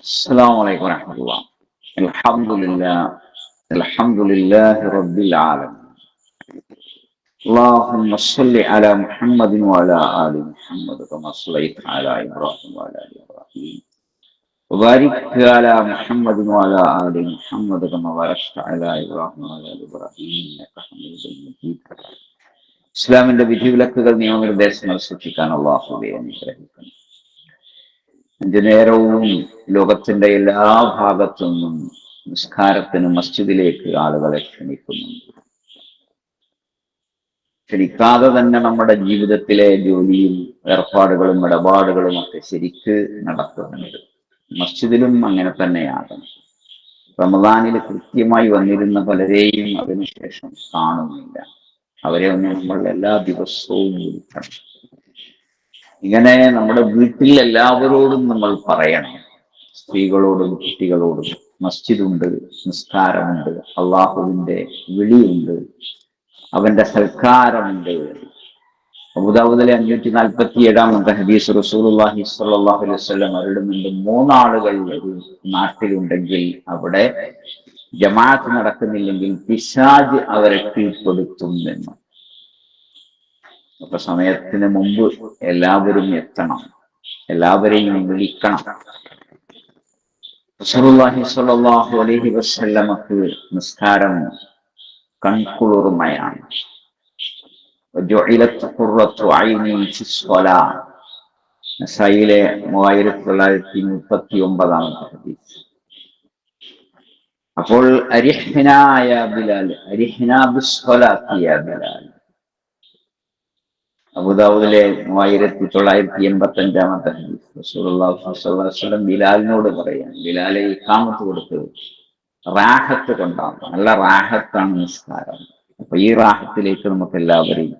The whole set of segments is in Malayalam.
السلام عليكم ورحمة الله الحمد لله الحمد لله رب العالمين اللهم صل على محمد وعلى آل محمد كما صليت على إبراهيم وعلى آل إبراهيم وبارك على محمد وعلى آل محمد كما باركت على إبراهيم وعلى آل إبراهيم إنك حميد مجيد ഇസ്ലാമിന്റെ വിധിവിലക്കുകൾ നിയമനിർദ്ദേശങ്ങൾ സൃഷ്ടിക്കാൻ അള്ളാഹുവെ അനുഗ്രഹിക്കുന്നു അഞ്ചു നേരവും ലോകത്തിന്റെ എല്ലാ ഭാഗത്തു നിന്നും നിസ്കാരത്തിന് മസ്ജിദിലേക്ക് ആളുകളെ ക്ഷണിക്കുന്നുണ്ട് ക്ഷണിക്കാതെ തന്നെ നമ്മുടെ ജീവിതത്തിലെ ജോലിയും ഏർപ്പാടുകളും ഇടപാടുകളും ഒക്കെ ശരിക്ക് നടക്കുന്നുണ്ട്. മസ്ജിദിലും അങ്ങനെ തന്നെയാകണം റമദാനിൽ കൃത്യമായി വന്നിരുന്ന പലരെയും അതിനുശേഷം കാണുന്നില്ല. അവരെ ഒന്ന് നമ്മൾ എല്ലാ ദിവസവും വിളിക്കണം. ഇങ്ങനെ നമ്മുടെ വീട്ടിൽ എല്ലാവരോടും നമ്മൾ പറയണം. സ്ത്രീകളോടും കുട്ടികളോടും. മസ്ജിദുണ്ട് നിസ്കാരമുണ്ട് അള്ളാഹുവിന്റെ വിളിയുണ്ട് അവന്റെ സൽക്കാരമുണ്ട്. അബുദാബുദിലെ അഞ്ഞൂറ്റി നാൽപ്പത്തി ഏഴാമത്തെ ഹദീസ് റസൂലുള്ളാഹി സ്വല്ലല്ലാഹു അലൈഹി വസല്ലം അവരുടെമുണ്ട് മൂന്നാളുകൾ ഒരു നാട്ടിലുണ്ടെങ്കിൽ അവിടെ ജമാഅത്ത് നടക്കുന്നില്ലെങ്കിൽ പിശാജ് അവരെ കീഴ്പ്പെടുത്തും എന്ന്. അപ്പൊ സമയത്തിന് മുമ്പ് എല്ലാവരും എത്തണം. എല്ലാവരെയും വിളിക്കണം. റസൂലുള്ളാഹി സ്വല്ലല്ലാഹു അലൈഹി വസല്ലമക്ക് നിസ്കാരം കൺകുളിർമയാണ്. നസായിലെ മൂവായിരത്തി തൊള്ളായിരത്തി മുപ്പത്തി ഒമ്പതാമത്തെ ഹദീസ്. അപ്പോൾ അരിഹ്നായ ബിലാൽ അരിഹ്നാ ബിസ്വലാത്തിയ ബിലാൽ. അബുദാബുദിലെ മൂവായിരത്തി തൊള്ളായിരത്തി എൺപത്തി അഞ്ചാമത്തെ ഹദീസ് ബിലാലിനോട് പറയാം. ബിലാലെ ഇക്കാമത്ത് കൊടുത്ത് റാഹത്ത് കൊണ്ടാണ്. നല്ല റാഹത്താണ് നിസ്കാരം. അപ്പൊ ഈ റാഹത്തിലേക്ക് നമുക്ക് എല്ലാവരെയും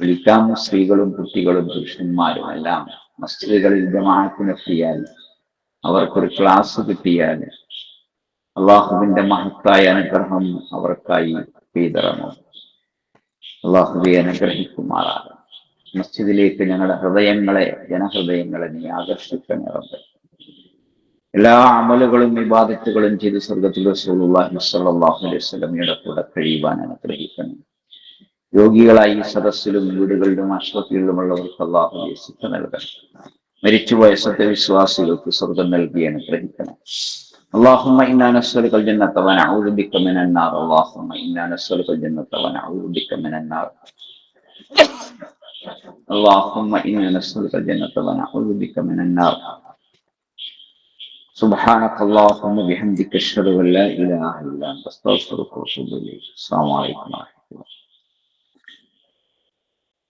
വിളിക്കാം. സ്ത്രീകളും കുട്ടികളും പുരുഷന്മാരും എല്ലാം മസ്ജിദുകളിൽ ജമാഅത്തിനെത്തിയാൽ അവർക്കൊരു ക്ലാസ് കിട്ടിയാൽ അള്ളാഹുവിന്റെ മഹത്തായ അനുഗ്രഹം അവർക്കായി പെയ്തിറങ്ങും. അള്ളാഹുബെ അനുഗ്രഹിക്കുമാറാകും മസ്ജിദിലേക്ക് ഞങ്ങളുടെ ഹൃദയങ്ങളെ ജനഹൃദയങ്ങളെ നീ ആകർഷിക്കണേ എല്ലാ അമലുകളും വിവാദത്തുകളും ചെയ്ത് സ്വർഗത്തിൽ റസൂലുള്ളാഹി സ്വല്ലല്ലാഹു അലൈഹി കൂടെ കഴിയുവാൻ അനുഗ്രഹിക്കണം. രോഗികളായി സദസ്സിലും വീടുകളിലും ആശുപത്രികളിലുമുള്ളവർക്ക് അള്ളാഹു സിദ്ധ നൽകണം. മരിച്ചുപോയ സത്യവിശ്വാസികൾക്ക് സ്വർഗം നൽകി അനുഗ്രഹിക്കണം. اللهم إنا نسألك الجنة ونعوذ بك من النار اللهم إنا نسألك الجنة ونعوذ بك من النار اللهم إنا نسألك الجنة ونعوذ بك من النار سبحانك اللهم وبحمدك أشهد أن لا إله إلا أنت أستغفرك وأتوب إليك السلام عليكم ورحمة الله